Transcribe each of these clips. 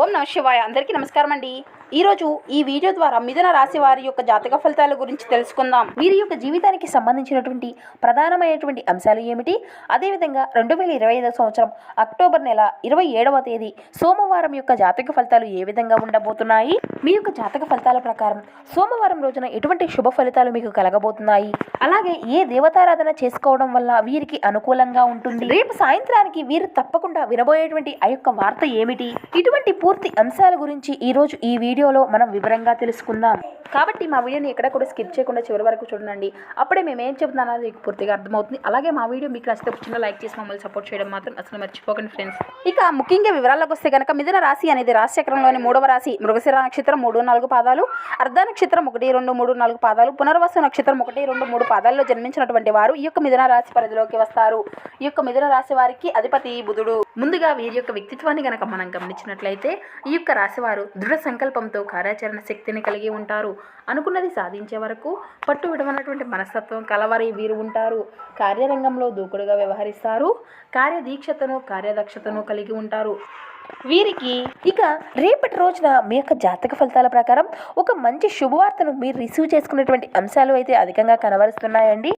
ఓం నమ శివాయ అందరికీ నమస్కారం అండి. ఈరోజు ఈ వీడియో ద్వారా మిథున రాశి వారి యొక్క జాతక ఫలితాల గురించి తెలుసుకుందాం. వీరి యొక్క జీవితానికి సంబంధించినటువంటి ప్రధానమైనటువంటి అంశాలు ఏమిటి? అదేవిధంగా రెండు వేల ఇరవై ఐదవ సంవత్సరం అక్టోబర్ నెల ఇరవై ఏడవ తేదీ సోమవారం యొక్క జాతక ఫలితాలు ఏ విధంగా ఉండబోతున్నాయి? మీ యొక్క జాతక ఫలితాల ప్రకారం సోమవారం రోజున ఎటువంటి శుభ ఫలితాలు మీకు కలగబోతున్నాయి? అలాగే ఏ దేవతారాధన చేసుకోవడం వల్ల వీరికి అనుకూలంగా ఉంటుంది? రేపు సాయంత్రానికి వీరు తప్పకుండా వినబోయేటువంటి ఆ యొక్క వార్త ఏమిటి? ఇటువంటి పూర్తి అంశాల గురించి ఈరోజు ఈ వీడియోలో మనం వివరంగా తెలుసుకుందాం. కాబట్టి మా వీడియోని ఎక్కడ కూడా స్కిప్ చేయకుండా చివరి వరకు చూడండి. అప్పుడే మేము ఏం చెప్తున్నానో మీకు పూర్తిగా అర్థమవుతుంది. అలాగే మా వీడియో మీకు నచ్చితే చిన్న లైక్ చేసి మమ్మల్ని సపోర్ట్ చేయడం మాత్రం అసలు మర్చిపోకండి ఫ్రెండ్స్ ఇక ముఖ్యంగా వివరాలకు వస్తే కనుక మిథున రాశి అనేది రాశి చక్రంలోని మూడవ రాశి. మృగశిర నక్షత్రం మూడు నాలుగు పాదాలు అర్ధ నక్షత్రం ఒకటి రెండు మూడు నాలుగు పాదాలు పునర్వాస నక్షత్రం ఒకటి రెండు మూడు పాదాల్లో జన్మించినటువంటి వారు ఈ యొక్క మిథున రాశి పరిధిలోకి వస్తారు. ఈ యొక్క మిథున రాశి వారికి అధిపతి బుధుడు. ముందుగా వీరి యొక్క వ్యక్తిత్వాన్ని గనక మనం గమనించినట్లయితే ఈ యొక్క రాశివారు దృఢ సంకల్పంతో కార్యాచరణ శక్తిని కలిగి ఉంటారు. అనుకున్నది సాధించే వరకు పట్టు విడవనటువంటి మనస్తత్వం కలవారి వీరు ఉంటారు. కార్యరంగంలో దూకుడుగా వ్యవహరిస్తారు. కార్యదీక్షతను కార్యదక్షతను కలిగి ఉంటారు. వీరికి ఇక రేపటి రోజున మీ యొక్క జాతక ఫలితాల ప్రకారం ఒక మంచి శుభవార్తను మీరు రిసీవ్ చేసుకునేటువంటి అంశాలు అయితే అధికంగా కనబరుస్తున్నాయండి.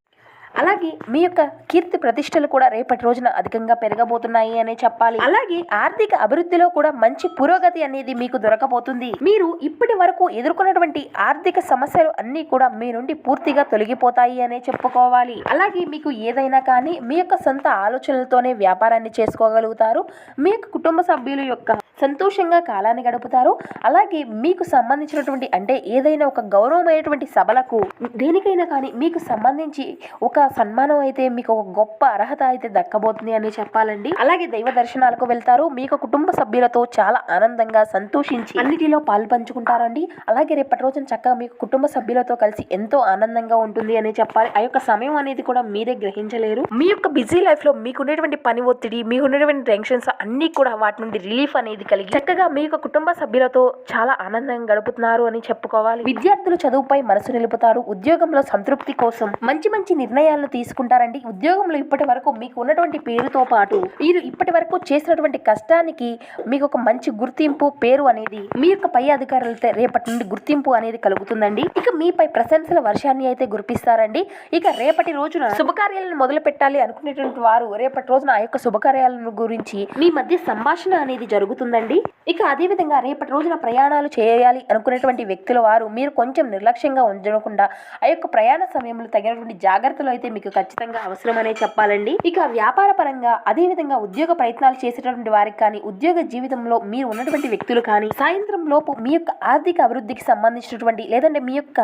అలాగే మీ యొక్క కీర్తి ప్రతిష్టలు కూడా రేపటి రోజున అధికంగా పెరగబోతున్నాయి అనే చెప్పాలి. అలాగే ఆర్థిక అభివృద్ధిలో కూడా మంచి పురోగతి అనేది మీకు దొరకబోతుంది. మీరు ఇప్పటి వరకు ఎదుర్కొన్నటువంటి ఆర్థిక సమస్యలు అన్నీ కూడా మీ నుండి పూర్తిగా తొలగిపోతాయి అనే చెప్పుకోవాలి. అలాగే మీకు ఏదైనా కానీ మీ యొక్క సొంత ఆలోచనలతోనే వ్యాపారాన్ని చేసుకోగలుగుతారు. మీ యొక్క కుటుంబ సభ్యుల యొక్క సంతోషంగా కాలాన్ని గడుపుతారు. అలాగే మీకు సంబంధించినటువంటి అంటే ఏదైనా ఒక గౌరవమైనటువంటి సభలకు దేనికైనా కానీ మీకు సంబంధించి ఒక సన్మానం అయితే మీకు ఒక గొప్ప అర్హత అయితే దక్కబోతుంది అని చెప్పాలండి. అలాగే దైవ దర్శనాలకు వెళ్తారు. మీ యొక్క కుటుంబ సభ్యులతో చాలా ఆనందంగా సంతోషించి అన్నిటిలో పాలు పంచుకుంటారండి. అలాగే రేపటి రోజున చక్కగా మీకు కుటుంబ సభ్యులతో కలిసి ఎంతో ఆనందంగా ఉంటుంది అని చెప్పాలి. ఆ యొక్క సమయం అనేది కూడా మీరే గ్రహించలేరు. మీ యొక్క బిజీ లైఫ్లో మీకు పని ఒత్తిడి మీకు ఉన్నటువంటి టెన్షన్స్ అన్ని కూడా వాటి నుండి రిలీఫ్ అనేది కలిగి చక్కగా మీ యొక్క కుటుంబ సభ్యులతో చాలా ఆనందంగా గడుపుతున్నారు అని చెప్పుకోవాలి. విద్యార్థులు చదువుపై మనసు నిలుపుతారు. ఉద్యోగంలో సంతృప్తి కోసం మంచి మంచి నిర్ణయాలను తీసుకుంటారండి. ఉద్యోగంలో ఇప్పటి వరకు మీకు ఉన్నటువంటి పేరుతో పాటు మీరు ఇప్పటి వరకు చేసినటువంటి కష్టానికి మీకు ఒక మంచి గుర్తింపు పేరు అనేది మీ యొక్క పై అధికారులతో రేపటి నుండి గుర్తింపు అనేది కలుగుతుందండి. ఇక మీపై ప్రశంసల వర్షాన్ని అయితే గుర్పిస్తారండి ఇక రేపటి రోజున శుభకార్యాలను మొదలు పెట్టాలి అనుకునేటువంటి వారు రేపటి రోజున ఆ యొక్క శుభకార్యాలను గురించి మీ మధ్య సంభాషణ అనేది జరుగుతుందండి. ఇక అదే విధంగా రేపటి రోజున ప్రయాణాలు చేయాలి అనుకునేటువంటి వ్యక్తుల వారు మీరు కొంచెం నిర్లక్ష్యంగా ఉండకుండా ఆ యొక్క ప్రయాణ సమయంలో తగినటువంటి జాగ్రత్తలు అయితే మీకు ఖచ్చితంగా అవసరమనే చెప్పాలండి ఇక వ్యాపార పరంగా అదే విధంగా ఉద్యోగ ప్రయత్నాలు చేసేటటువంటి వారికి కానీ ఉద్యోగ జీవితంలో మీరు ఉన్నటువంటి వ్యక్తులు కానీ సాయంత్రం లోపు మీ యొక్క ఆర్థిక అభివృద్ధికి సంబంధించినటువంటి లేదంటే మీ యొక్క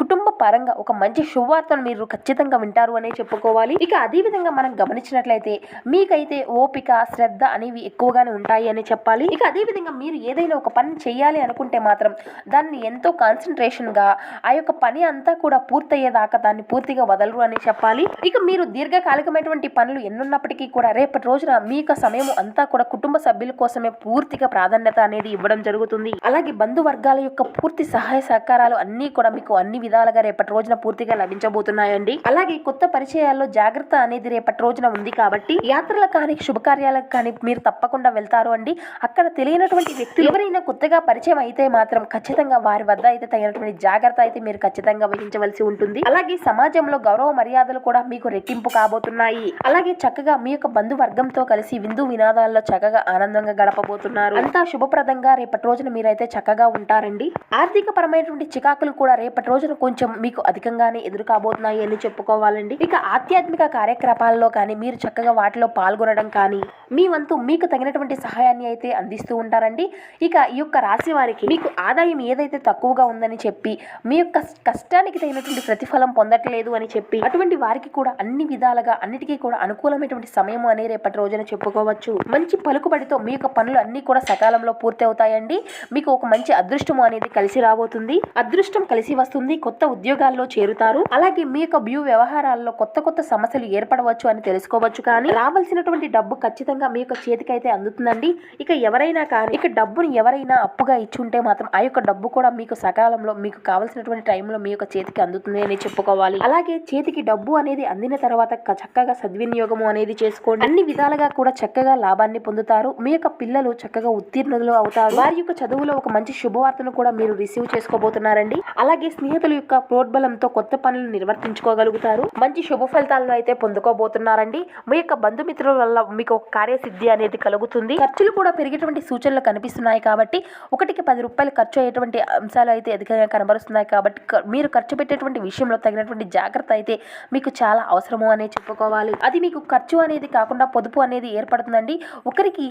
కుటుంబ పరంగా ఒక మంచి శుభవార్తను మీరు ఖచ్చితంగా వింటారు అనే చెప్పుకోవాలి. ఇక అదే విధంగా మనం గమనించినట్లయితే మీకైతే ఓపిక శ్రద్ధ అనేవి ఎక్కువగానే ఉంటాయి అని చెప్పాలి. ఇక అదే విధంగా మీరు ఏదైనా ఒక పని చేయాలి అనుకుంటే మాత్రం దాన్ని ఎంతో కాన్సన్ట్రేషన్గా ఆ యొక్క పని అంతా కూడా పూర్తయ్యేదాకా దాన్ని పూర్తిగా వదలరు అని చెప్పాలి. ఇక మీరు దీర్ఘకాలికమైనటువంటి పనులు ఎన్నున్నప్పటికీ కూడా రేపటి రోజున మీ యొక్క సమయం అంతా కూడా కుటుంబ సభ్యుల కోసమే పూర్తిగా ప్రాధాన్యత అనేది ఇవ్వడం జరుగుతుంది. అలాగే బంధువర్గాల యొక్క పూర్తి సహాయ సహకారాలు అన్నీ కూడా మీకు అన్ని విధాలుగా రేపటి రోజున పూర్తిగా లభించబోతున్నాయండి. అలాగే కొత్త పరిచయాల్లో జాగ్రత్త అనేది రేపటి రోజున ఉంది కాబట్టి యాత్రలకు కానీ శుభకార్యాలకు కానీ మీరు తప్పకుండా వెళ్తారు అండి. అక్కడ తెలియనటువంటి వ్యక్తులు ఎవరైనా కొత్తగా పరిచయం అయితే మాత్రం ఖచ్చితంగా వారి వద్ద అయితే తగినటువంటి జాగ్రత్త అయితే మీరు ఖచ్చితంగా వహించవలసి ఉంటుంది. అలాగే సమాజంలో గౌరవ మర్యాదలు కూడా మీకు రెట్టింపు కాబోతున్నాయి. అలాగే చక్కగా మీ యొక్క బంధువర్గంతో కలిసి విందు వినాదాల్లో చక్కగా ఆనందంగా గడపబోతున్నారు. అంతా శుభప్రదంగా రేపటి రోజున మీరైతే చక్కగా ఉంటారండి. ఆర్థిక పరమైనటువంటి చికాకులు కూడా రేపటి రోజున కొంచెం మీకు అధికంగానే ఎదురు కాబోతున్నాయి అని చెప్పుకోవాలండి. ఇక ఆధ్యాత్మిక కార్యక్రమాల్లో కానీ మీరు చక్కగా వాటిలో పాల్గొనడం కానీ మీ వంతు మీకు తగినటువంటి సహాయాన్ని అయితే అందిస్తూ ఉంటారండి. ఇక ఈ యొక్క రాశి వారికి మీకు ఆదాయం ఏదైతే తక్కువగా ఉందని చెప్పి మీ యొక్క కష్టానికి తగినటువంటి ప్రతిఫలం పొందట్లేదు అని చెప్పి అటువంటి వారికి కూడా అన్ని విధాలుగా అన్నిటికీ కూడా అనుకూలమైనటువంటి సమయం అనే రేపటి రోజున చెప్పుకోవచ్చు. మంచి పలుకుబడితో మీ యొక్క పనులు అన్ని కూడా సకాలంలో పూర్తి అవుతాయండి మీకు ఒక మంచి అదృష్టం అనేది కలిసి రాబోతుంది. అదృష్టం కలిసి వస్తుంది. కొత్త ఉద్యోగాల్లో చేరుతారు. అలాగే మీ యొక్క వ్యూ వ్యవహారాల్లో కొత్త కొత్త సమస్యలు ఏర్పడవచ్చు అని తెలుసుకోవచ్చు కానీ రావాల్సినటువంటి డబ్బు ఖచ్చితంగా మీ యొక్క చేతికైతే అందుతుందండి. ఇక ఎవరైనా కానీ ఇక డబ్బును ఎవరైనా అప్పుగా ఇచ్చుంటే మాత్రం ఆ యొక్క డబ్బు కూడా మీకు సకాలంలో మీకు కావాల్సినటువంటి టైంలో మీ యొక్క చేతికి అందుతుంది అని చెప్పుకోవాలి. అలాగే చేతికి డబ్బు అనేది అందిన తర్వాత చక్కగా సద్వినియోగము అనేది చేసుకోండి. అన్ని విధాలుగా కూడా చక్కగా లాభాన్ని పొందుతారు. మీ యొక్క పిల్లలు చక్కగా ఉత్తీర్ణులు అవుతారు. వారి యొక్క చదువులో ఒక మంచి శుభవార్తను కూడా మీరు రిసీవ్ చేసుకోబోతున్నారండి. అలాగే స్నేహితులు యొక్క ప్రోద్బలంతో కొత్త పనులు నిర్వర్తించుకోగలుగుతారు. మంచి శుభ ఫలితాలను అయితే పొందుకోబోతున్నారండి. మీ యొక్క బంధుమిత్రుల వల్ల మీకు ఒక కార్యసిద్ధి అనేది కలుగుతుంది. ఖర్చులు కూడా పెరిగేటువంటి సూచనలు కనిపిస్తున్నాయి కాబట్టి ఒకటికి పది రూపాయలు ఖర్చు అయ్యేటువంటి అంశాలు అయితే అధికంగా కనబరుస్తున్నాయి కాబట్టి మీరు ఖర్చు పెట్టేటువంటి విషయంలో తగినటువంటి జాగ్రత్త అయితే మీకు చాలా అవసరము అనే చెప్పుకోవాలి. అది మీకు ఖర్చు అనేది కాకుండా పొదుపు అనేది ఏర్పడుతుందండి. ఒకరికి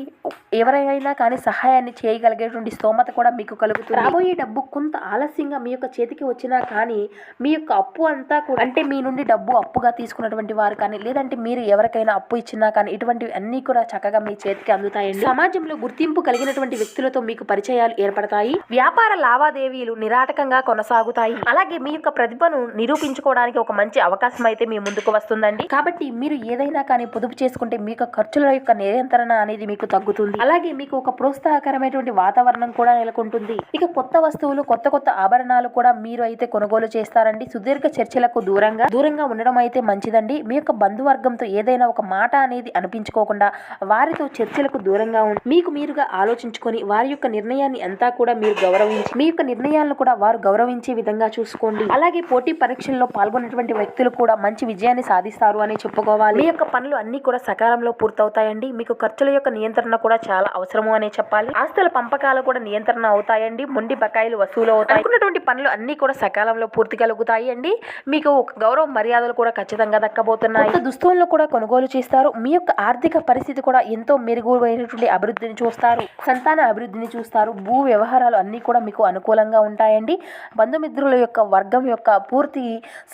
ఎవరైనా కానీ సహాయాన్ని చేయగలిగేటువంటి స్తోమత కూడా మీకు కలుగుతుంది. రాబోయే డబ్బు కొంత ఆలస్యంగా మీ యొక్క చేతికి వచ్చినా కానీ మీ యొక్క అప్పు అంతా కూడా అంటే మీ నుండి డబ్బు అప్పుగా తీసుకున్నటువంటి వారు కానీ లేదంటే మీరు ఎవరికైనా అప్పు ఇచ్చినా కానీ ఇటువంటివి అన్నీ కూడా చక్కగా మీ చేతికి అందుతాయండి. సమాజంలో గుర్తింపు కలిగినటువంటి వ్యక్తులతో మీకు పరిచయాలు ఏర్పడతాయి. వ్యాపార లావాదేవీలు నిరాటకంగా కొనసాగుతాయి. అలాగే మీ యొక్క ప్రతిభను నిరూపించుకోవడానికి ఒక మంచి అవకాశం అయితే మీ ముందుకు వస్తుందండి. కాబట్టి మీరు ఏదైనా కానీ పొదుపు చేసుకుంటే మీ యొక్క ఖర్చుల యొక్క నియంత్రణ అనేది మీకు తగ్గుతుంది. అలాగే మీకు ఒక ప్రోత్సాహకరమైనటువంటి వాతావరణం కూడా నెలకొంటుంది. ఇక కొత్త వస్తువులు కొత్త కొత్త ఆభరణాలు కూడా మీరు అయితే కొనుగోలు చేస్తారండి. సుదీర్ఘ చర్చలకు దూరంగా దూరంగా ఉండడం అయితే మంచిదండి. మీ యొక్క బంధువర్గంతో ఏదైనా ఒక మాట అనేది అనిపించుకోకుండా వారితో చర్చలకు దూరంగా ఉండి మీకు మీరుగా ఆలోచించుకొని వారి యొక్క నిర్ణయాన్ని అంతా కూడా మీరు గౌరవించి మీ యొక్క నిర్ణయాలను కూడా వారు గౌరవించే విధంగా చూసుకోండి. అలాగే పోటీ పరీక్షల్లో పాల్గొన్నటువంటి వ్యక్తులు కూడా మంచి విజయాన్ని సాధిస్తారు అని చెప్పుకోవాలి. మీ యొక్క పనులు అన్ని కూడా సకాలంలో పూర్తవుతాయండి. మీకు ఖర్చుల యొక్క నియంత్రణ కూడా చాలా అవసరము అనే చెప్పాలి. ఆస్తుల పంపకాలు కూడా నియంత్రణ అవుతాయండి. మొండి బకాయిలు వసూలు అవుతాయి. అనుకున్నటువంటి పనులు అన్ని కూడా సకాలంలో పూర్తి కలుగుతాయి అండి. మీకు గౌరవ మర్యాదలు కూడా ఖచ్చితంగా దక్కబోతున్నాయి. దుస్తువులను కూడా కొనుగోలు చేస్తారు. మీ యొక్క ఆర్థిక పరిస్థితి కూడా ఎంతో మెరుగువైనటువంటి అభివృద్ధిని చూస్తారు. సంతాన అభివృద్ధిని చూస్తారు. భూ వ్యవహారాలు అన్ని కూడా మీకు అనుకూలంగా ఉంటాయండి. బంధుమిత్రుల యొక్క వర్గం యొక్క పూర్తి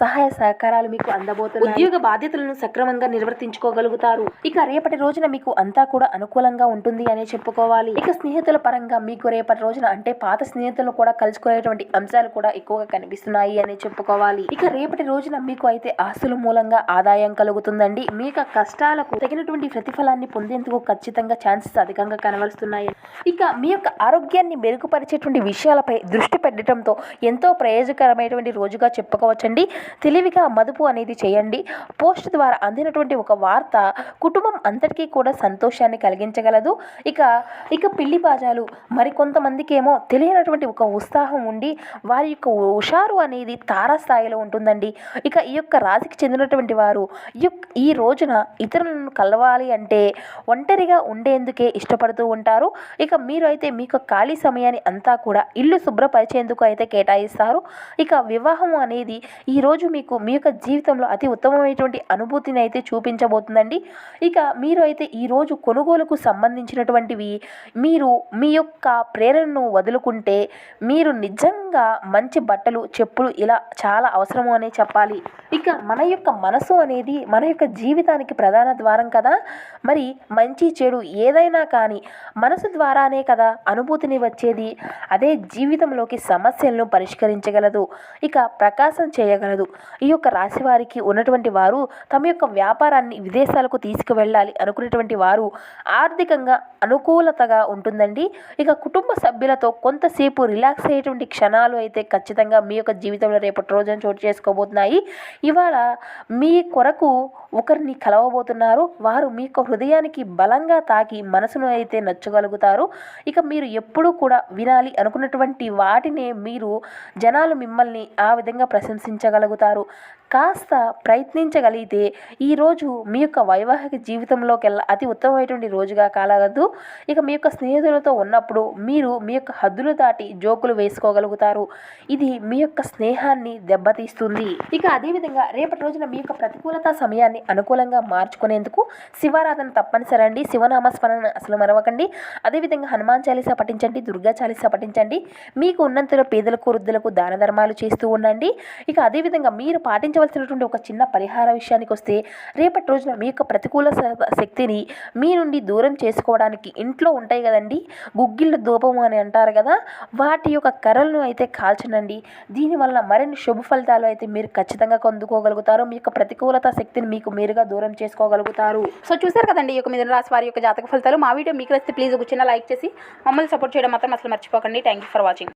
సహాయ సహకారాలు మీకు అందబోతున్నాయి. ఉద్యోగ బాధ్యతలను సక్రమంగా నిర్వర్తించుకోగలుగుతారు. ఇక రేపటి రోజున మీకు అంతా కూడా అనుకూలంగా ఉంటుంది అనే చెప్పుకోవాలి. ఇక స్నేహితుల పరంగా మీకు రేపటి రోజున అంటే పాత స్నేహితులను కూడా కలుసుకునేటువంటి అంశాలు కూడా ఎక్కువగా కనిపిస్తున్నాయి అని చెప్పుకోవాలి. ఇక రేపటి రోజున మీకు అయితే ఆస్తుల మూలంగా ఆదాయం కలుగుతుందండి. మీ యొక్క కష్టాలకు తగినటువంటి ప్రతిఫలాన్ని పొందేందుకు ఖచ్చితంగా ఛాన్సెస్ అధికంగా కనబరుస్తున్నాయి. ఇక మీ యొక్క ఆరోగ్యాన్ని మెరుగుపరిచేటువంటి విషయాలపై దృష్టి పెట్టడంతో ఎంతో ప్రయోజకరమైనటువంటి రోజుగా చెప్పుకోవచ్చండి. తెలివిగా మదుపు అనేది చేయండి. పోస్ట్ ద్వారా అందినటువంటి ఒక వార్త కుటుంబం అంతటికీ కూడా సంతోషాన్ని కలిగించగలదు. ఇక ఇక పిల్లి బాజాలు మరికొంతమందికి ఏమో తెలియనటువంటి ఒక ఉత్సాహం ఉండి వారి యొక్క హుషారు అనేది తారాస్థాయిలో ఉంటుందండి. ఇక ఈ యొక్క రాశికి చెందినటువంటి వారు ఈ యొక్క ఈ రోజున ఇతరులను కలవాలి అంటే ఒంటరిగా ఉండేందుకే ఇష్టపడుతూ ఉంటారు. ఇక మీరు అయితే మీకు ఖాళీ సమయాన్ని అంతా కూడా ఇల్లు శుభ్రపరిచేందుకు అయితే కేటాయిస్తారు. ఇక వివాహం అనేది ఈరోజు మీకు మీ యొక్క జీవితంలో అతి ఉత్తమమైనటువంటి అనుభూతిని అయితే చూపించబోతుందండి. ఇక మీరు అయితే ఈరోజు కొనుగోలుకు సంబంధించినటువంటివి మీరు మీ యొక్క ప్రేరణను వదులుకుంటే మీరు నిజంగా మంచి బట్టలు చెప్పులు ఇలా చాలా అవసరము అనే చెప్పాలి. ఇక మన యొక్క మనసు అనేది మన యొక్క జీవితానికి ప్రధాన ద్వారం కదా? మరి మంచి చెడు ఏదైనా కానీ మనసు ద్వారానే కదా అనుభూతిని వచ్చేది? అదే జీవితంలోకి సమస్యలను పరిష్కరించగలదు. ఇక ప్రకాశం చేయగలదు. ఈ యొక్క రాశి వారికి ఉన్నటువంటి వారు తమ యొక్క వ్యాపారాన్ని విదేశాలకు తీసుకువెళ్ళాలి అనుకునేటువంటి వారు ఆర్థికంగా అనుకూలతగా ఉంటుందండి. ఇక కుటుంబ సభ్యులతో కొంతసేపు రిలాక్స్ అయ్యేటువంటి క్షణాలు అయితే ఖచ్చితంగా మీ యొక్క జీవితంలో రేపటి రోజున చోటు చేసుకోబోతున్నాయి. ఇవాళ మీ కొరకు ఒకరిని కలవబోతున్నారు. వారు మీ యొక్క హృదయానికి బలంగా తాకి మనసును అయితే నచ్చగలుగుతారు. ఇక మీరు ఎప్పుడూ కూడా వినాలి అనుకున్నటువంటి వాటినే మీరు జనాలు మిమ్మల్ని ఆ విధంగా ప్రశంసించగలుగుతారు. కాస్త ప్రయత్నించగలిగితే ఈరోజు మీ యొక్క వైవాహిక జీవితంలోకెల్లా అతి ఉత్తమమైనటువంటి రోజుగా కాలగదు ఇక మీ యొక్క స్నేహితులతో ఉన్నప్పుడు మీరు మీ యొక్క హద్దులు దాటి జోకులు వేసుకోగలుగుతారు. ఇది మీ యొక్క స్నేహాన్ని దెబ్బతీస్తుంది. ఇక అదేవిధంగా రేపటి రోజున మీ యొక్క ప్రతికూలత సమయాన్ని అనుకూలంగా మార్చుకునేందుకు శివారాధన తప్పనిసరి అండి. శివనామస్మరణ అసలు మరవకండి. అదేవిధంగా హనుమాన్ చాలీసా పఠించండి దుర్గా చాలీసా పఠించండి. మీకు ఉన్నంతలో పేదలకు వృద్ధులకు దాన ధర్మాలు చేస్తూ ఉండండి. ఇక అదేవిధంగా మీరు పాటించ పాటించవలసినటువంటి ఒక చిన్న పరిహార విషయానికి వస్తే రేపటి రోజున మీ యొక్క ప్రతికూల శక్తిని మీ నుండి దూరం చేసుకోవడానికి ఇంట్లో ఉంటాయి కదండి. గుగ్గిళ్ళు ధూపము అని అంటారు కదా. వాటి యొక్క కర్రలను అయితే కాల్చనండి దీనివల్ల మరిన్ని శుభ ఫలితాలు అయితే మీరు ఖచ్చితంగా పొందుకోగలుగుతారు మీ యొక్క ప్రతికూలత శక్తిని మీకు మీరుగా దూరం చేసుకోగలుగుతారు. సో చూసారు కదండి. ఈ యొక్క మిథున రాశి వారి యొక్క జాతక ఫలితాలు. మా వీడియో మీకు నచ్చితే ప్లీజ్ ఒక చిన్న లైక్ చేసి మమ్మల్ని సపోర్ట్ చేయడం మాత్రం అసలు మర్చిపోకండి. Thank you for watching